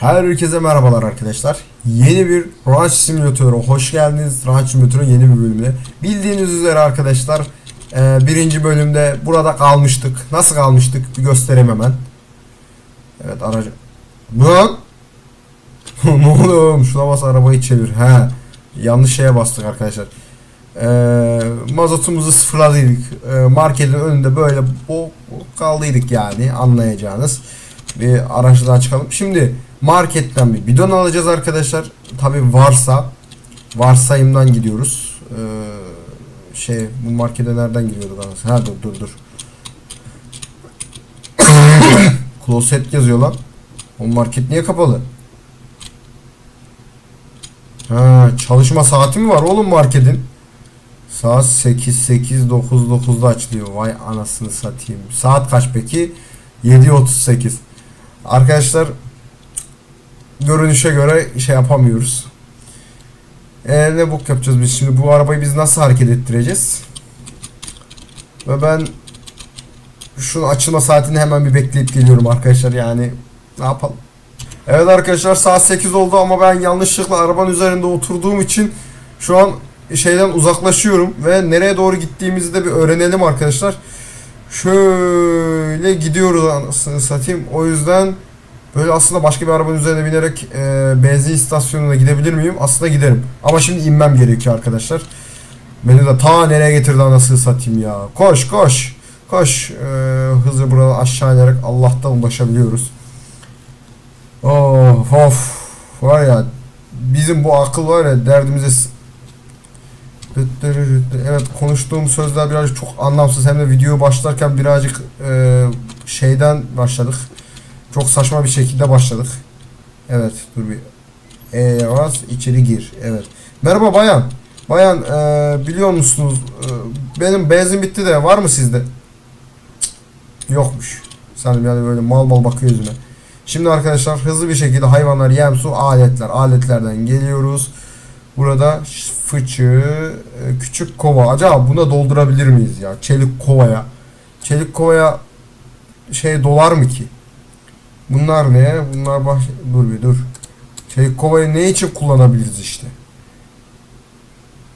Herkese merhabalar arkadaşlar. Yeni bir Ranch Simulator'a hoş geldiniz. Ranch Simulator'ın yeni bir bölümüne. Bildiğiniz üzere arkadaşlar e, birinci bölümde burada kalmıştık. Nasıl kalmıştık bir göstereyim hemen. Evet aracı. Lan! ne oluyor? Şuna bas arabayı çevir. He. Yanlış şeye bastık arkadaşlar. E, mazotumuzu sıfırladıydık. E, marketin önünde böyle bok kaldıydık yani anlayacağınız. Bir araçla çıkalım. Şimdi marketten bir bidon alacağız arkadaşlar. Tabi varsa varsayımdan gidiyoruz. Ee, şey bu markete nereden giriyorduk anasını? Ha dur dur dur. Closet yazıyor lan. O market niye kapalı? Ha çalışma saati mi var oğlum marketin? Saat 8 8 9 9'da açılıyor. Vay anasını satayım. Saat kaç peki? 7.38. Arkadaşlar görünüşe göre şey yapamıyoruz. Ee, ne bok yapacağız biz şimdi? Bu arabayı biz nasıl hareket ettireceğiz? Ve ben şunun açılma saatini hemen bir bekleyip geliyorum arkadaşlar yani ne yapalım. Evet arkadaşlar saat 8 oldu ama ben yanlışlıkla arabanın üzerinde oturduğum için şu an şeyden uzaklaşıyorum ve nereye doğru gittiğimizi de bir öğrenelim arkadaşlar. Şöyle gidiyoruz anasını satayım. O yüzden böyle aslında başka bir arabanın üzerine binerek e, benzin istasyonuna gidebilir miyim? Aslında giderim. Ama şimdi inmem gerekiyor arkadaşlar. Beni de ta nereye getirdi anasını satayım ya. Koş koş. Koş. E, hızlı buradan aşağı inerek Allah'tan ulaşabiliyoruz. Of of. Var ya bizim bu akıl var ya derdimize Evet konuştuğum sözler birazcık çok anlamsız hem de video başlarken birazcık e, şeyden başladık. Çok saçma bir şekilde başladık. Evet dur bir. E bas içeri gir. Evet. Merhaba bayan. Bayan e, biliyor musunuz e, benim benzin bitti de var mı sizde? Cık, Yokmuş. Sanırım yani böyle mal mal bakıyor yüzüme. Şimdi arkadaşlar hızlı bir şekilde hayvanlar yem su aletler aletlerden geliyoruz. Burada fıçı e, küçük kova. Acaba buna doldurabilir miyiz ya? Çelik kovaya. Çelik kovaya şey dolar mı ki? Bunlar ne? Bunlar baş... Dur bir dur. Çelik kovayı ne için kullanabiliriz işte?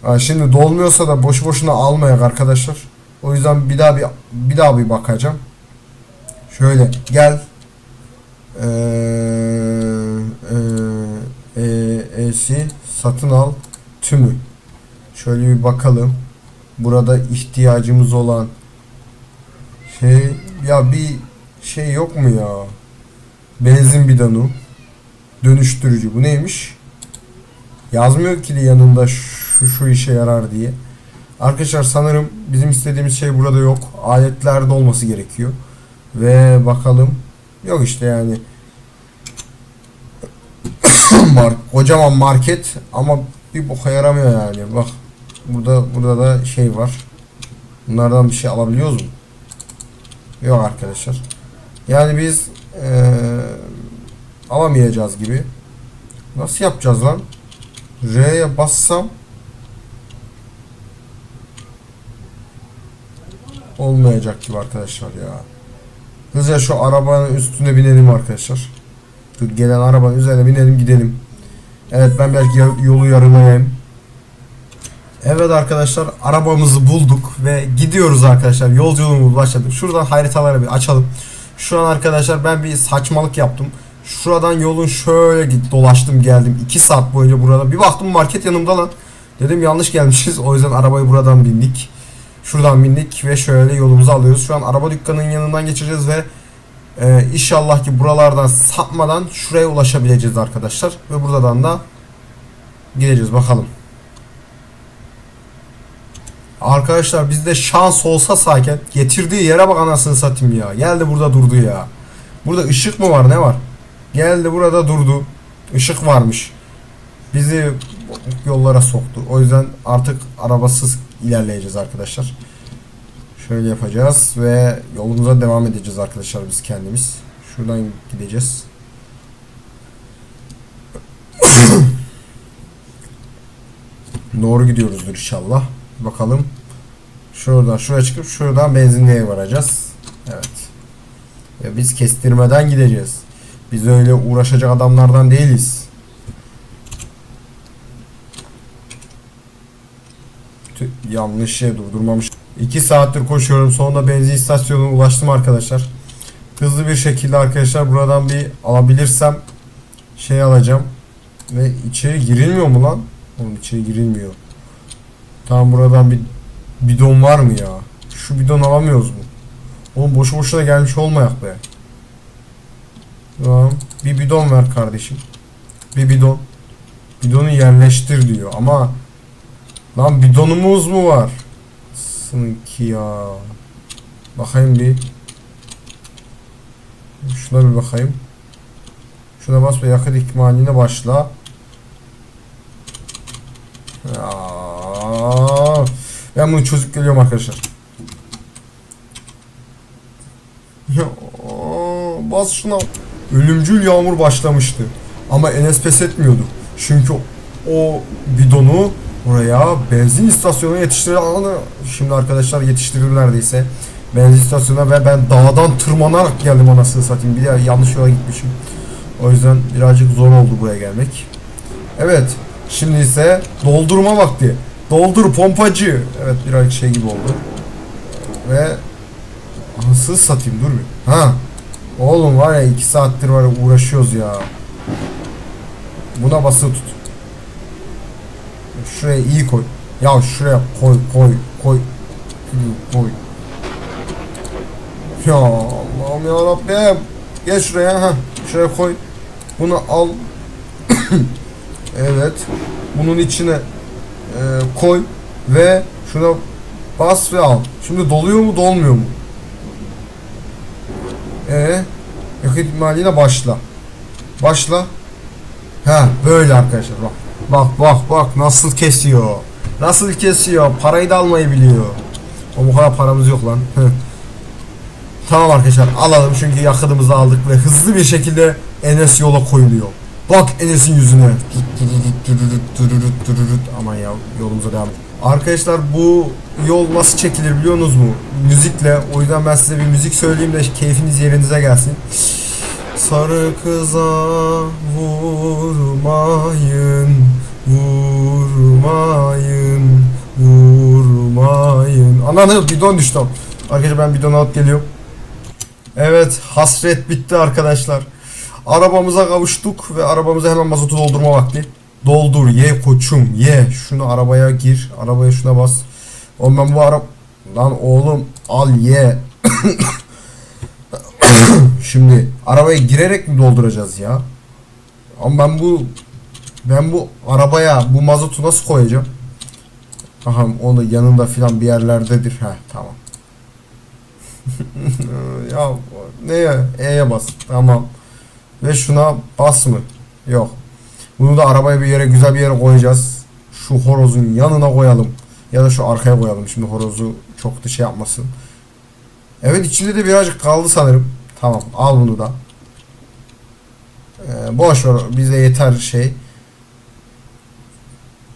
Ha, şimdi dolmuyorsa da boş boşuna almayak arkadaşlar. O yüzden bir daha bir bir daha bir bakacağım. Şöyle gel. Ee, e, e, E'si satın al tümü. Şöyle bir bakalım. Burada ihtiyacımız olan şey ya bir şey yok mu ya? Benzin bidonu. Dönüştürücü. Bu neymiş? Yazmıyor ki de yanında şu şu işe yarar diye. Arkadaşlar sanırım bizim istediğimiz şey burada yok. Aletlerde olması gerekiyor. Ve bakalım. Yok işte yani. Mar kocaman market ama bir boka yaramıyor yani. Bak burada burada da şey var. Bunlardan bir şey alabiliyoruz mu? Yok arkadaşlar. Yani biz eee, alamayacağız gibi. Nasıl yapacağız lan? R'ye bassam olmayacak gibi arkadaşlar ya. Hızlıca şu arabanın üstüne binelim arkadaşlar. Dur, gelen arabanın üzerine binelim gidelim. Evet ben belki yolu yarılayayım. Evet arkadaşlar arabamızı bulduk ve gidiyoruz arkadaşlar. Yolculuğumuz başladı. Şuradan haritaları bir açalım. Şu an arkadaşlar ben bir saçmalık yaptım. Şuradan yolun şöyle git dolaştım geldim. 2 saat boyunca burada. Bir baktım market yanımda lan. Dedim yanlış gelmişiz. O yüzden arabayı buradan bindik. Şuradan bindik ve şöyle yolumuzu alıyoruz. Şu an araba dükkanının yanından geçeceğiz ve ee, inşallah ki buralardan sapmadan şuraya ulaşabileceğiz arkadaşlar. Ve buradan da gideceğiz bakalım. Arkadaşlar bizde şans olsa sakin getirdiği yere bak anasını satayım ya. Geldi burada durdu ya. Burada ışık mı var ne var? Geldi burada durdu. Işık varmış. Bizi yollara soktu. O yüzden artık arabasız ilerleyeceğiz arkadaşlar. Şöyle yapacağız ve yolumuza devam edeceğiz arkadaşlar biz kendimiz. Şuradan gideceğiz. Doğru gidiyoruzdur inşallah. Bakalım. Şuradan şuraya çıkıp şuradan benzinliğe varacağız. Evet. Ve biz kestirmeden gideceğiz. Biz öyle uğraşacak adamlardan değiliz. Yanlış şey durdurmamış. 2 saattir koşuyorum. Sonunda benzin istasyonuna ulaştım arkadaşlar. Hızlı bir şekilde arkadaşlar buradan bir alabilirsem şey alacağım. Ve içeri girilmiyor mu lan? Oğlum içeri girilmiyor. Tamam buradan bir bidon var mı ya? Şu bidon alamıyoruz mu? Oğlum boşu boşuna gelmiş olmayak be. Tamam. Bir bidon ver kardeşim. Bir bidon. Bidonu yerleştir diyor ama lan bidonumuz mu var? Sınki ya. Bakayım bir. Şuna bir bakayım. Şuna bas ve yakıt ikmaline başla. Ya. Ben bunu çözüp geliyorum arkadaşlar. Ya bas şuna. Ölümcül yağmur başlamıştı. Ama Enes pes etmiyordu. Çünkü o bidonu oraya benzin istasyonuna yetiştirir. Şimdi arkadaşlar yetiştirir neredeyse. Benzin istasyonuna ve ben dağdan tırmanarak geldim anasını satayım. Bir de yanlış yola gitmişim. O yüzden birazcık zor oldu buraya gelmek. Evet. Şimdi ise doldurma vakti. Doldur pompacı. Evet birazcık şey gibi oldu. Ve Anasını satayım dur bir. Ha. Oğlum var ya iki saattir var uğraşıyoruz ya. Buna basılı tut. Şuraya iyi koy. Ya şuraya koy koy koy. Koy. Ya Allah'ım ya Rabbim. Gel şuraya ha. Şuraya koy. Bunu al. evet. Bunun içine e, koy ve şuna bas ve al. Şimdi doluyor mu dolmuyor mu? Ee, yakıt ikmaline başla. Başla. Ha böyle arkadaşlar bak. Bak bak bak nasıl kesiyor. Nasıl kesiyor. Parayı da almayı biliyor. O bu kadar paramız yok lan. tamam arkadaşlar alalım çünkü yakıtımızı aldık ve hızlı bir şekilde Enes yola koyuluyor. Bak Enes'in yüzüne. Aman ya yolumuza devam. Arkadaşlar bu yol nasıl çekilir biliyorsunuz mu? Müzikle. O yüzden ben size bir müzik söyleyeyim de keyfiniz yerinize gelsin. Sarı kıza vurmayın, vurmayın, vurmayın. Ananı bidon düştü. Arkadaşlar ben bidon alıp geliyorum. Evet hasret bitti arkadaşlar. Arabamıza kavuştuk ve arabamıza hemen mazotu doldurma vakti. Doldur ye koçum ye. Şunu arabaya gir. Arabaya şuna bas. Oğlum ben bu araba... Lan oğlum al ye. Şimdi arabaya girerek mi dolduracağız ya? Ama ben bu ben bu arabaya bu mazotu nasıl koyacağım? Aha onu yanında filan bir yerlerdedir. Ha tamam. ya neye? E'ye bas. Tamam. Ve şuna bas mı? Yok. Bunu da arabaya bir yere güzel bir yere koyacağız. Şu horozun yanına koyalım. Ya da şu arkaya koyalım. Şimdi horozu çok da şey yapmasın. Evet içinde de birazcık kaldı sanırım. Tamam al bunu da. Ee, boş ver bize yeter şey.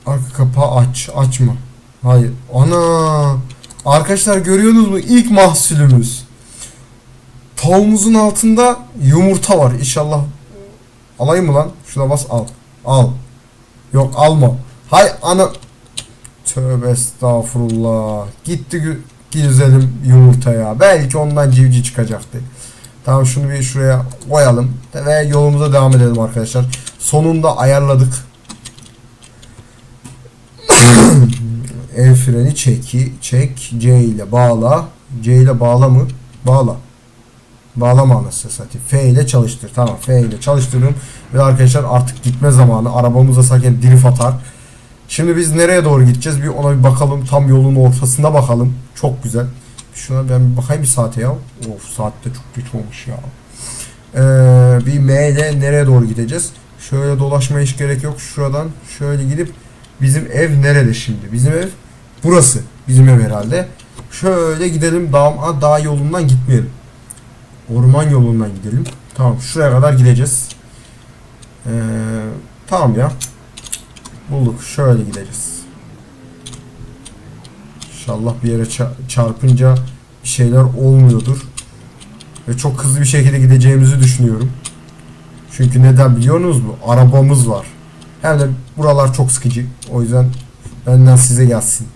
Arka kapağı aç. Açma. Hayır. Ana. Arkadaşlar görüyorsunuz mu? İlk mahsulümüz. Tavuğumuzun altında yumurta var. İnşallah alayım mı lan? Şuna bas al. Al. Yok alma. Hay ana. Tövbe estağfurullah. Gitti gü- güzelim yumurtaya. Belki ondan civciv çıkacaktı. Tamam şunu bir şuraya koyalım. Ve yolumuza devam edelim arkadaşlar. Sonunda ayarladık. El freni çeki, çek, C ile bağla. C ile bağla mı? Bağla. Bağlama anasını satayım. F ile çalıştır. Tamam F ile çalıştırdım. Ve arkadaşlar artık gitme zamanı. Arabamıza sakin drift atar. Şimdi biz nereye doğru gideceğiz? Bir ona bir bakalım. Tam yolun ortasında bakalım. Çok güzel. Şuna ben bir bakayım bir saate ya. Of saatte çok geç olmuş ya. Ee, bir M ile nereye doğru gideceğiz? Şöyle dolaşmaya hiç gerek yok. Şuradan şöyle gidip bizim ev nerede şimdi? Bizim ev burası. Bizim ev herhalde. Şöyle gidelim dağ, dağ yolundan gitmeyelim. Orman yolundan gidelim. Tamam şuraya kadar gideceğiz. Ee, tamam ya. Bulduk. Şöyle gideceğiz. İnşallah bir yere ça- çarpınca bir şeyler olmuyordur. Ve çok hızlı bir şekilde gideceğimizi düşünüyorum. Çünkü neden biliyorsunuz mu? Arabamız var. Hem de buralar çok sıkıcı. O yüzden benden size gelsin.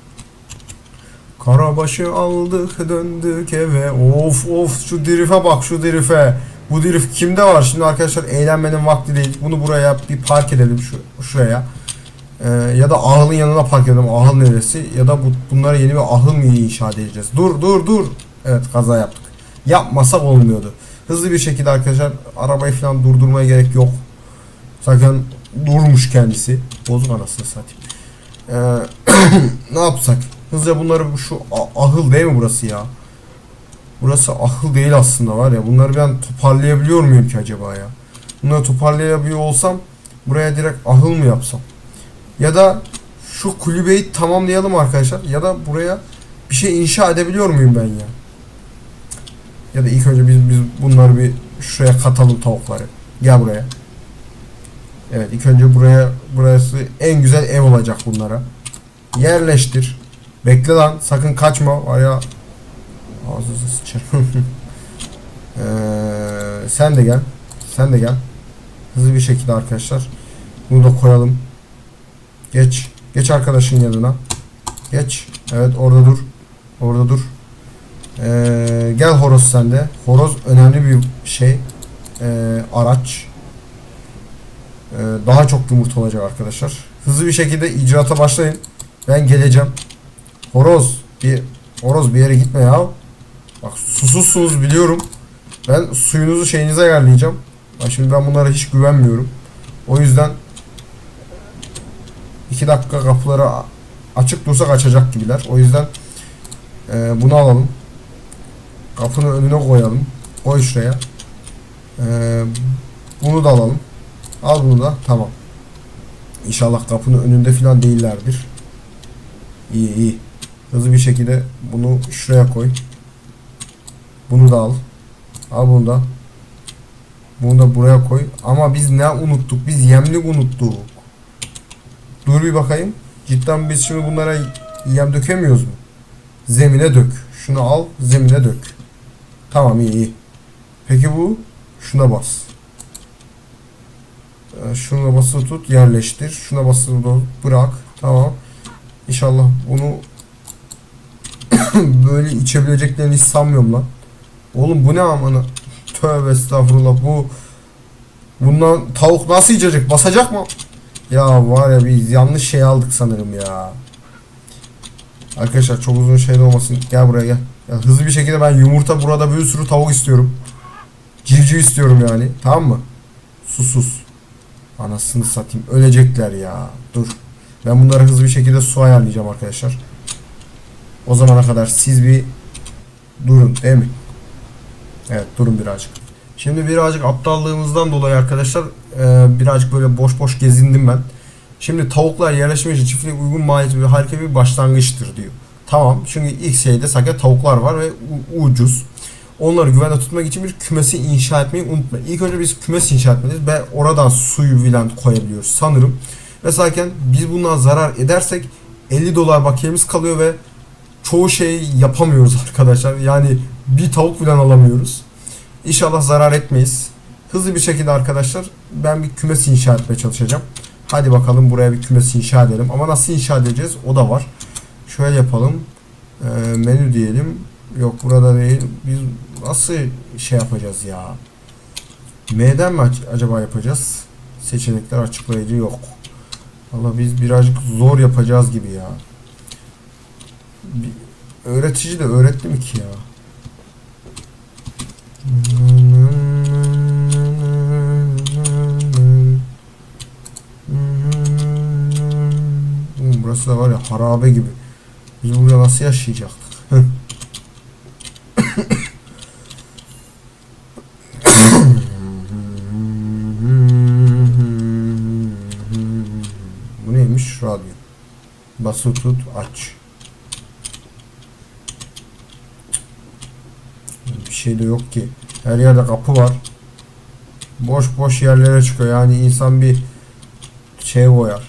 Karabaşı aldık döndük eve. Of of şu dirife bak şu dirife. Bu dirif kimde var? Şimdi arkadaşlar eğlenmenin vakti değil. Bunu buraya bir park edelim şu şuraya. Ee, ya da ahılın yanına park edelim. Ahıl neresi? Ya da bu, bunlara yeni bir ahıl mı inşa edeceğiz? Dur dur dur. Evet kaza yaptık. Yapmasak olmuyordu. Hızlı bir şekilde arkadaşlar arabayı falan durdurmaya gerek yok. Zaten durmuş kendisi. Bozuk anasını satayım. Ee, ne yapsak? Hızlıca bunları şu ahıl değil mi burası ya? Burası ahıl değil aslında var ya. Bunları ben toparlayabiliyor muyum ki acaba ya? Bunları toparlayabiliyor olsam buraya direkt ahıl mı yapsam? Ya da şu kulübeyi tamamlayalım arkadaşlar. Ya da buraya bir şey inşa edebiliyor muyum ben ya? Ya da ilk önce biz, biz bunları bir şuraya katalım tavukları. Gel buraya. Evet ilk önce buraya burası en güzel ev olacak bunlara. Yerleştir. Bekle lan sakın kaçma. Var ya ağzınızı sıçarım. Ee, sen de gel. Sen de gel. Hızlı bir şekilde arkadaşlar. Bunu da koyalım. Geç. Geç arkadaşın yanına. Geç. Evet orada dur. Orada dur. Ee, gel horoz sende. Horoz önemli bir şey. Ee, araç. Ee, daha çok yumurta olacak arkadaşlar. Hızlı bir şekilde icraata başlayın. Ben geleceğim. Horoz bir horoz bir yere gitme ya. Bak susuzsunuz biliyorum. Ben suyunuzu şeyinize ayarlayacağım. Bak şimdi ben bunlara hiç güvenmiyorum. O yüzden iki dakika kapıları açık dursak açacak gibiler. O yüzden e, bunu alalım. Kapının önüne koyalım. Koy şuraya. E, bunu da alalım. Al bunu da. Tamam. İnşallah kapının önünde falan değillerdir. İyi iyi. Hızlı bir şekilde bunu şuraya koy. Bunu da al. Al bunu da. Bunu da buraya koy. Ama biz ne unuttuk? Biz yemlik unuttuk. Dur bir bakayım. Cidden biz şimdi bunlara yem dökemiyoruz mu? Zemine dök. Şunu al, zemine dök. Tamam iyi iyi. Peki bu? Şuna bas. Ee, Şuna basılı tut, yerleştir. Şuna basılı bırak. Tamam. İnşallah bunu böyle içebileceklerini hiç sanmıyorum lan. Oğlum bu ne amına? Tövbe estağfurullah bu bundan tavuk nasıl içecek? Basacak mı? Ya var ya biz yanlış şey aldık sanırım ya. Arkadaşlar çok uzun şey olmasın. Gel buraya gel. Ya hızlı bir şekilde ben yumurta burada bir sürü tavuk istiyorum. Civciv istiyorum yani. Tamam mı? Sus sus. Anasını satayım. Ölecekler ya. Dur. Ben bunlara hızlı bir şekilde su ayarlayacağım arkadaşlar. O zamana kadar siz bir durun değil mi? Evet durun birazcık. Şimdi birazcık aptallığımızdan dolayı arkadaşlar e, birazcık böyle boş boş gezindim ben. Şimdi tavuklar yerleşmek için çiftlik uygun maliyeti bir harika bir başlangıçtır diyor. Tamam çünkü ilk şeyde sadece tavuklar var ve ucuz. Onları güvende tutmak için bir kümesi inşa etmeyi unutma. İlk önce biz kümes inşa etmeliyiz ve oradan suyu filan koyabiliyoruz sanırım. Ve zaten biz bundan zarar edersek 50 dolar bakiyemiz kalıyor ve çoğu şey yapamıyoruz arkadaşlar. Yani bir tavuk falan alamıyoruz. İnşallah zarar etmeyiz. Hızlı bir şekilde arkadaşlar ben bir kümes inşa etmeye çalışacağım. Hadi bakalım buraya bir kümes inşa edelim. Ama nasıl inşa edeceğiz o da var. Şöyle yapalım. Ee, menü diyelim. Yok burada değil. Biz nasıl şey yapacağız ya? M'den mi acaba yapacağız? Seçenekler açıklayıcı yok. Valla biz birazcık zor yapacağız gibi ya. Bir öğretici de öğretti mi ki ya? Burası da var ya harabe gibi. Biz burada nasıl yaşayacaktık? Bu neymiş? Radyo. Basılı tut, aç. Bir şey de yok ki. Her yerde kapı var. Boş boş yerlere çıkıyor. Yani insan bir şey koyar.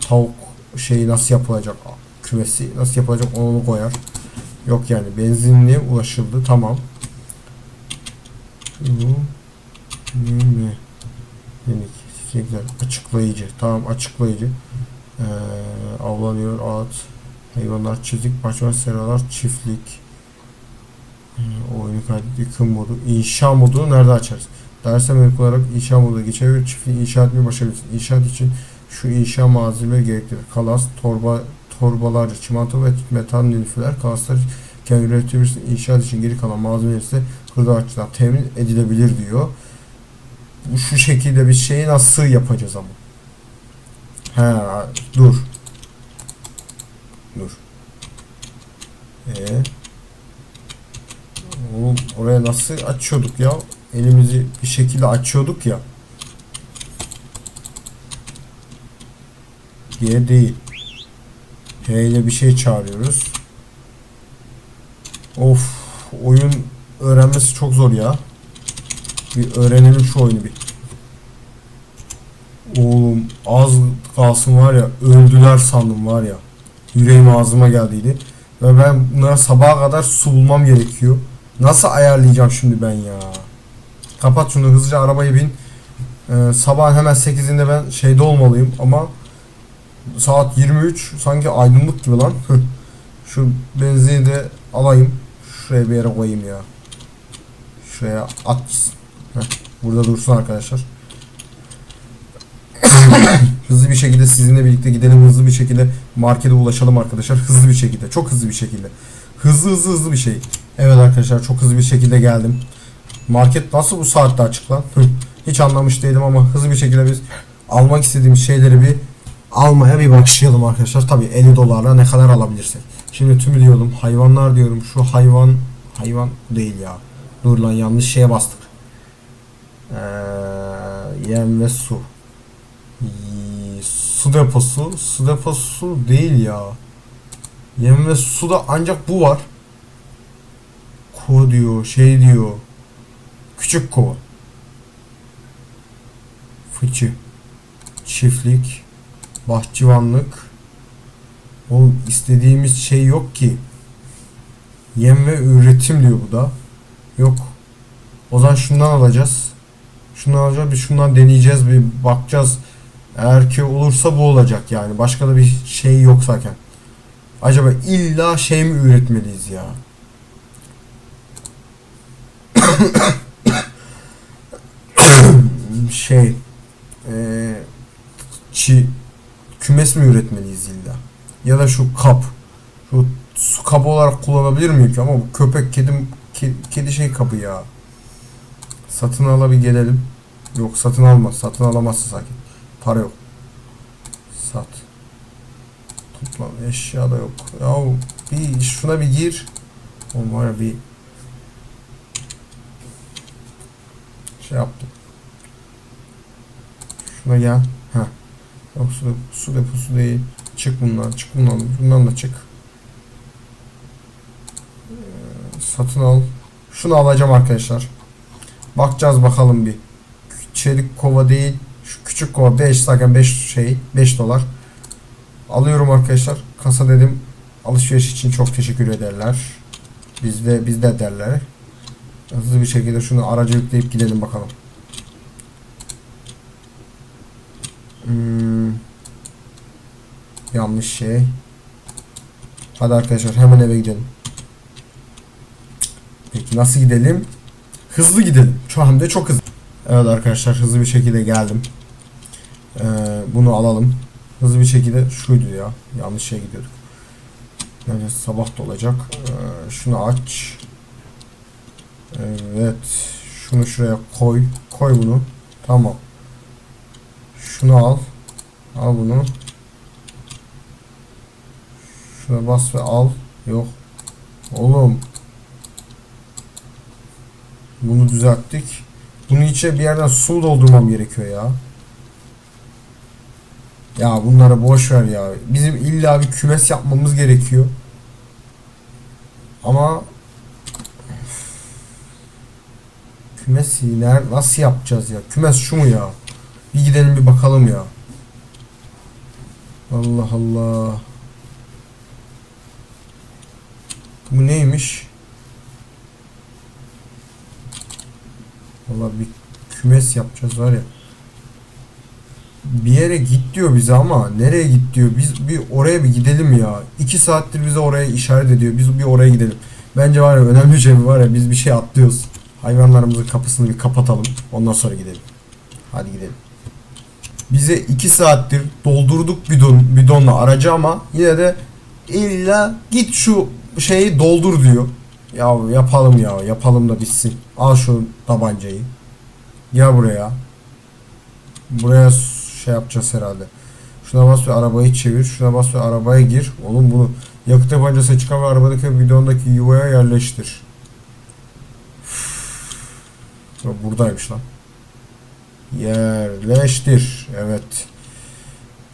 Tavuk şeyi nasıl yapılacak? Kümesi nasıl yapılacak onu koyar. Yok yani benzinliğe ulaşıldı. Tamam. Bu ne sinekler, açıklayıcı. Tamam açıklayıcı. Ee, avlanıyor at. Hayvanlar çiftlik, başlar seralar çiftlik. Ee, oyunu kaydet, yıkım modu. İnşa modunu nerede açarız? Derse mevcut olarak inşa moduna geçebilir. Çiftliği inşa etmeyi başarabilirsin. İnşaat için şu inşa malzemeleri gerektirir. Kalas, torba, torbalar, çimento ve metal nilüferler, kalaslar kendi üretebilirsin. İnşaat için geri kalan malzemeler ise hırdavatçıdan temin edilebilir diyor. Bu şu şekilde bir şeyi nasıl yapacağız ama? He. Dur. Ee, oğlum oraya nasıl açıyorduk ya? Elimizi bir şekilde açıyorduk ya. Diye değil. H ile bir şey çağırıyoruz. Of, oyun öğrenmesi çok zor ya. Bir öğrenelim şu oyunu bir. Oğlum az kalsın var ya öldüler sandım var ya. Yüreğim ağzıma geldiydi. Ve ben bunlara sabaha kadar su bulmam gerekiyor. Nasıl ayarlayacağım şimdi ben ya? Kapat şunu hızlıca arabaya bin. Ee, sabahın hemen 8'inde ben şeyde olmalıyım ama saat 23 sanki aydınlık gibi lan. Şu benzini de alayım. Şuraya bir yere koyayım ya. Şuraya at burada dursun arkadaşlar. hızlı bir şekilde sizinle birlikte gidelim hızlı bir şekilde markete ulaşalım arkadaşlar. Hızlı bir şekilde. Çok hızlı bir şekilde. Hızlı hızlı hızlı bir şey. Evet arkadaşlar çok hızlı bir şekilde geldim. Market nasıl bu saatte açık lan? Hiç anlamış değilim ama hızlı bir şekilde biz almak istediğimiz şeyleri bir almaya bir başlayalım arkadaşlar. Tabi 50 dolarla ne kadar alabilirsek. Şimdi tüm diyorum hayvanlar diyorum. Şu hayvan hayvan değil ya. Dur lan yanlış şeye bastık. Ee, yem ve su. Su deposu. Su deposu değil ya. Yem ve su da ancak bu var. Ko diyor, şey diyor. Küçük kova. Fıçı. Çiftlik. Bahçıvanlık. Oğlum istediğimiz şey yok ki. Yem ve üretim diyor bu da. Yok. O zaman şundan alacağız. Şundan alacağız. Bir şundan deneyeceğiz. Bir bakacağız. Eğer ki olursa bu olacak yani. Başka da bir şey yok zaten. Acaba illa şey mi üretmeliyiz ya? şey eee çi kümes mi üretmeliyiz illa? Ya da şu kap. Şu su kabı olarak kullanabilir miyim ki? Ama bu köpek kedim ke- kedi şey kabı ya. Satın ala bir gelelim. Yok satın alma. Satın alamazsın sakin. Para yok. Sat. Toplam eşya da yok. Ya bir şuna bir gir. Oğlum var ya bir şey yaptım. Şuna gel. Ha. Yok su, dep- su deposu değil. Çık bundan. Çık bundan. Bundan da çık. Ee, satın al. Şunu alacağım arkadaşlar. Bakacağız bakalım bir. Çelik kova değil. Şu küçük kova 5 zaten 5 şey 5 dolar. Alıyorum arkadaşlar. Kasa dedim. Alışveriş için çok teşekkür ederler. Bizde bizde derler. Hızlı bir şekilde şunu araca yükleyip gidelim bakalım. Hmm. Yanlış şey. Hadi arkadaşlar hemen eve gidelim. Peki nasıl gidelim? Hızlı gidelim. Şu anda çok hızlı. Evet arkadaşlar hızlı bir şekilde geldim. Ee, bunu alalım. Hızlı bir şekilde şuydu ya. Yanlış şey gidiyorduk. Yani sabah da olacak. Ee, şunu aç. Evet. Şunu şuraya koy. Koy bunu. Tamam. Şunu al. Al bunu. Şuna bas ve al. Yok. Oğlum. Bunu düzelttik. Bunun içine bir yerden su doldurmam gerekiyor ya. Ya bunlara boş ver ya. Bizim illa bir kümes yapmamız gerekiyor. Ama kümes ner nasıl yapacağız ya? Kümes şu mu ya? Bir gidelim bir bakalım ya. Allah Allah. Bu neymiş? Valla bir kümes yapacağız var ya. Bir yere git diyor bize ama nereye git diyor. Biz bir oraya bir gidelim ya. İki saattir bize oraya işaret ediyor. Biz bir oraya gidelim. Bence var ya önemli şey var ya biz bir şey atlıyoruz. Hayvanlarımızın kapısını bir kapatalım. Ondan sonra gidelim. Hadi gidelim. Bize iki saattir doldurduk bidon, bidonla aracı ama yine de illa git şu şeyi doldur diyor. Ya yapalım ya yapalım da bitsin. Al şu tabancayı. Gel buraya. Buraya şey yapacağız herhalde. Şuna bas ve arabayı çevir. Şuna bas ve arabaya gir. Oğlum bunu yakıt tabancası çıkan ve arabadaki bidondaki yuvaya yerleştir. Buradaymış lan. Yerleştir. Evet.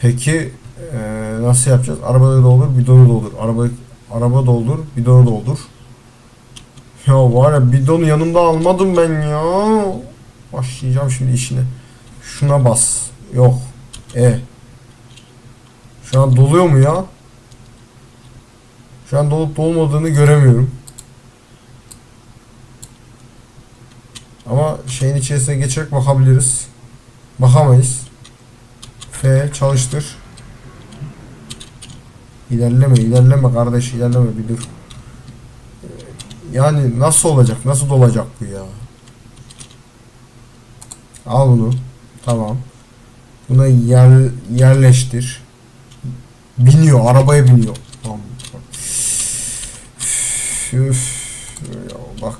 Peki eee, nasıl yapacağız? Arabada doldur, bidonu doldur. Araba araba doldur, bidonu doldur. Ya var ya bidonu yanımda almadım ben ya. Başlayacağım şimdi işine. Şuna bas. Yok. E. Şu an doluyor mu ya? Şu an dolup dolmadığını göremiyorum. Ama şeyin içerisine geçerek bakabiliriz. Bakamayız. F çalıştır. İlerleme, ilerleme kardeş, ilerleme bir dur. Yani nasıl olacak? Nasıl dolacak bu ya? Al bunu. Tamam. Buna yer, yerleştir. Biniyor. Arabaya biniyor. Tamam. Üf. Ya bak.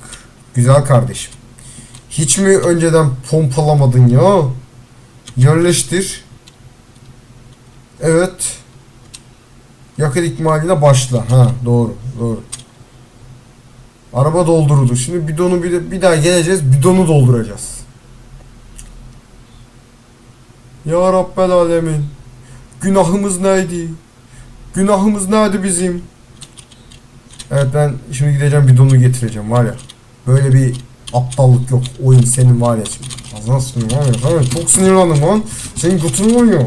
Güzel kardeşim. Hiç mi önceden pompalamadın ya? Yerleştir. Evet. Yakıt ikmaline başla. Ha doğru. Doğru. Araba dolduruldu. Şimdi bidonu bir, bir daha geleceğiz. Bidonu dolduracağız. Ya Rabbel Alemin. Günahımız neydi? Günahımız neydi bizim? Evet ben şimdi gideceğim bidonu getireceğim var ya. Böyle bir aptallık yok. Oyun senin var ya şimdi. Ağzına sıkıyorum var ya. Sana çok sinirlendim lan. Senin götünü oynuyor.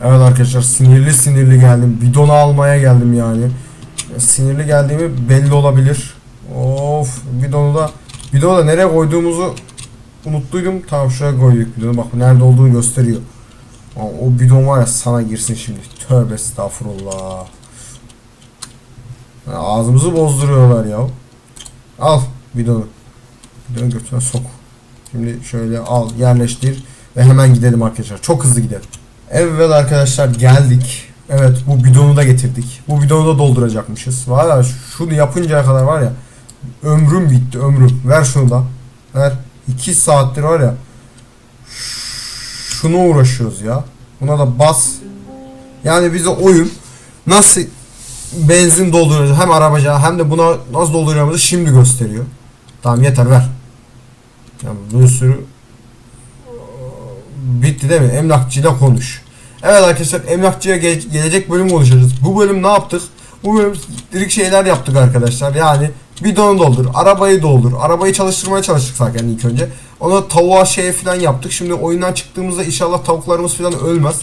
Evet arkadaşlar sinirli sinirli geldim. Bidonu almaya geldim yani. Sinirli geldiğimi belli olabilir. Of bidonu da bidonu da nereye koyduğumuzu unuttuydum. Tamam şuraya koyduk bidonu. Bak nerede olduğunu gösteriyor. O, o bidon var ya sana girsin şimdi. Tövbe estağfurullah. Ya ağzımızı bozduruyorlar ya. Al bidonu. Bidonu götüne sok. Şimdi şöyle al yerleştir ve hemen gidelim arkadaşlar. Çok hızlı gidelim. Evet arkadaşlar geldik. Evet bu bidonu da getirdik. Bu bidonu da dolduracakmışız. Var ya şunu yapıncaya kadar var ya ömrüm bitti ömrüm. Ver şunu da. Ver. 2 saattir var ya şunu uğraşıyoruz ya. Buna da bas. Yani bize oyun nasıl benzin dolduruyoruz hem arabaca hem de buna nasıl dolduracağımızı şimdi gösteriyor. Tamam yeter ver. Yani bir sürü bitti değil mi? Emlakçıyla konuş. Evet arkadaşlar emlakçıya ge- gelecek bölüm konuşacağız. Bu bölüm ne yaptık? Bu şeyler yaptık arkadaşlar. Yani bidonu doldur, arabayı doldur. Arabayı çalıştırmaya çalıştık zaten ilk önce. Ona tavuğa şeye falan yaptık. Şimdi oyundan çıktığımızda inşallah tavuklarımız falan ölmez.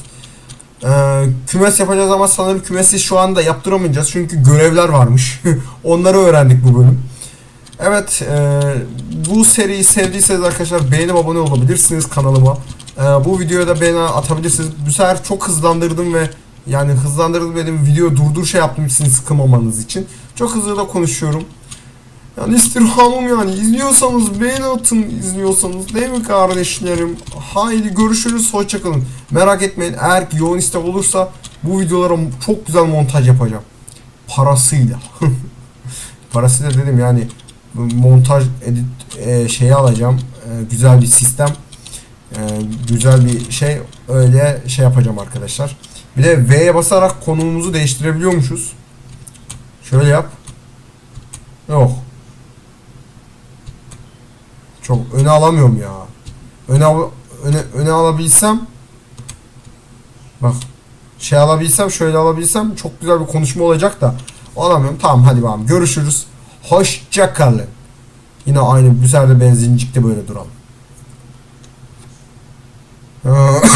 Ee, kümes yapacağız ama sanırım kümesi şu anda yaptıramayacağız. Çünkü görevler varmış. Onları öğrendik bu bölüm. Evet, e, bu seriyi sevdiyseniz arkadaşlar beğenip abone olabilirsiniz kanalıma. E, bu videoya da beğeni atabilirsiniz. Bu sefer çok hızlandırdım ve yani hızlandırdım dedim video durdur şey yaptım sizin sıkılmamanız için. Çok hızlı da konuşuyorum. Yani istirhamım yani izliyorsanız beğeni atın izliyorsanız değil mi kardeşlerim? Haydi görüşürüz hoşçakalın. Merak etmeyin eğer ki yoğun istek olursa bu videolara çok güzel montaj yapacağım. Parasıyla. Parasıyla dedim yani montaj edit e, şeyi alacağım. E, güzel bir sistem. E, güzel bir şey öyle şey yapacağım arkadaşlar. Bir de V'ye basarak konumumuzu değiştirebiliyormuşuz. Şöyle yap. Yok. Çok öne alamıyorum ya. Öne öne öne alabilsem bak şey alabilsem şöyle alabilsem çok güzel bir konuşma olacak da alamıyorum. Tamam hadi bakalım görüşürüz. Hoşça kalın. Yine aynı bu sefer de benzincikte böyle duralım.